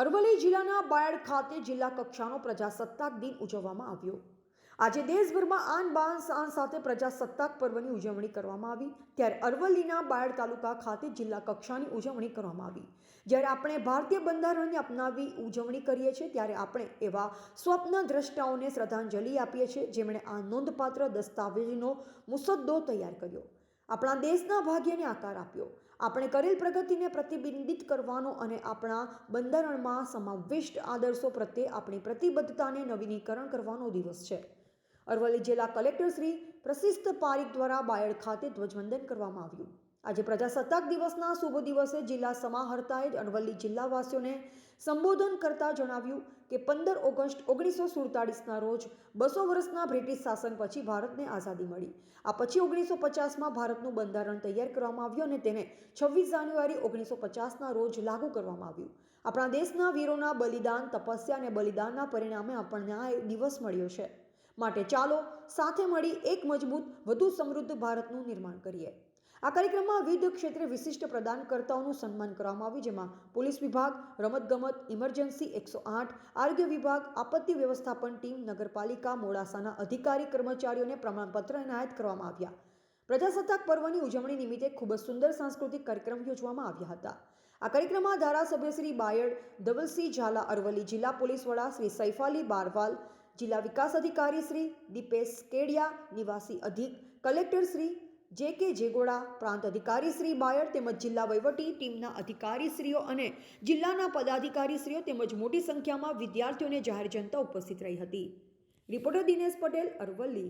અરવલ્લી જિલ્લાના બાયડ ખાતે જિલ્લા કક્ષાનો પ્રજાસત્તાક દિન ઉજવવામાં આવ્યો. આજે દેશભરમાં આન બાન શાન સાથે પ્રજાસત્તાક પર્વની ઉજવણી કરવામાં આવી. ત્યારે અરવલ્લીના બાયડ તાલુકા ખાતે જિલ્લા કક્ષાની ઉજવણી કરવામાં આવી. જ્યારે આપણે ભારતીય બંધારણને અપનાવી ઉજવણી કરીએ છીએ, ત્યારે આપણે એવા સ્વપ્ન દ્રષ્ટાઓને શ્રદ્ધાંજલિ આપીએ છીએ, જેમણે આ નોંધપાત્ર દસ્તાવેજનો મુસદ્દો તૈયાર કર્યો. આપણા દેશના ભાગ્યને આકાર આપ્યો. આપણે કરેલ પ્રગતિને પ્રતિબિંબિત કરવાનો અને આપણા બંધારણમાં સમાવિષ્ટ આદર્શો પ્રત્યે આપણી પ્રતિબદ્ધતાને નવીનીકરણ કરવાનો દિવસ છે. અરવલ્લી જિલ્લા કલેક્ટર શ્રી પ્રશિસ્ત પારીખ દ્વારા બાયડ ખાતે ધ્વજવંદન કરવામાં આવ્યું. આજે પ્રજાસત્તાક દિવસના શુભ દિવસે જિલ્લા સમાહર્તાએ અરવલ્લી જિલ્લાવાસીઓને સંબોધન કરતા જણાવ્યું કે પંદર ઓગસ્ટ ઓગણીસો સુડતાળીસના રોજ બસો વર્ષના બ્રિટિશ શાસન પછી ભારતને આઝાદી મળી. આ પછી ઓગણીસો પચાસમાં ભારતનું બંધારણ તૈયાર કરવામાં આવ્યું અને તેને છવ્વીસ જાન્યુઆરી ઓગણીસો પચાસના રોજ લાગુ કરવામાં આવ્યું. આપણા દેશના વીરોના બલિદાન તપસ્યા અને બલિદાનના પરિણામે આપણને આ દિવસ મળ્યો છે. માટે ચાલો સાથે મળી એક મજબૂત, વધુ સમૃદ્ધ ભારતનું નિર્માણ કરીએ. આ કાર્યક્રમમાં વિવિધ ક્ષેત્રે વિશિષ્ટ પ્રદાનકર્તાઓનું સન્માન કરવામાં આવ્યું, જેમાં પોલીસ વિભાગ, રમતગમત, ઇમરજન્સી એકસો આઠ, આરોગ્ય વિભાગ, આપત્તિ વ્યવસ્થાપન ટીમ, નગરપાલિકા, મોડાસાના અધિકારી, કર્મચારીઓને પ્રમાણપત્ર એનાયત કરવામાં આવ્યા. પ્રજાસત્તાક પર્વની ઉજવણી નિમિત્તે ખૂબ જ સુંદર સાંસ્કૃતિક કાર્યક્રમ યોજવામાં આવ્યા હતા. આ કાર્યક્રમમાં ધારાસભ્ય શ્રી બાયડ, ધવલસિંહ ઝાલા, અરવલ્લી જિલ્લા પોલીસ વડા શ્રી સૈફાલી બારવાલ, જિલ્લા વિકાસ અધિકારી શ્રી દીપેશ કેડિયા, નિવાસી અધિક, કલેક્ટર શ્રી જે કે જેગોડા પ્રાંત અધિકારી શ્રી બાયર તેમજ જિલ્લા વહીવટી ટીમના અધિકારીશ્રીઓ અને જિલ્લાના પદાધિકારીશ્રીઓ તેમજ મોટી સંખ્યામાં વિદ્યાર્થીઓને જાહેર જનતા ઉપસ્થિત રહી હતી. રિપોર્ટર દિનેશ પટેલ, અરવલ્લી.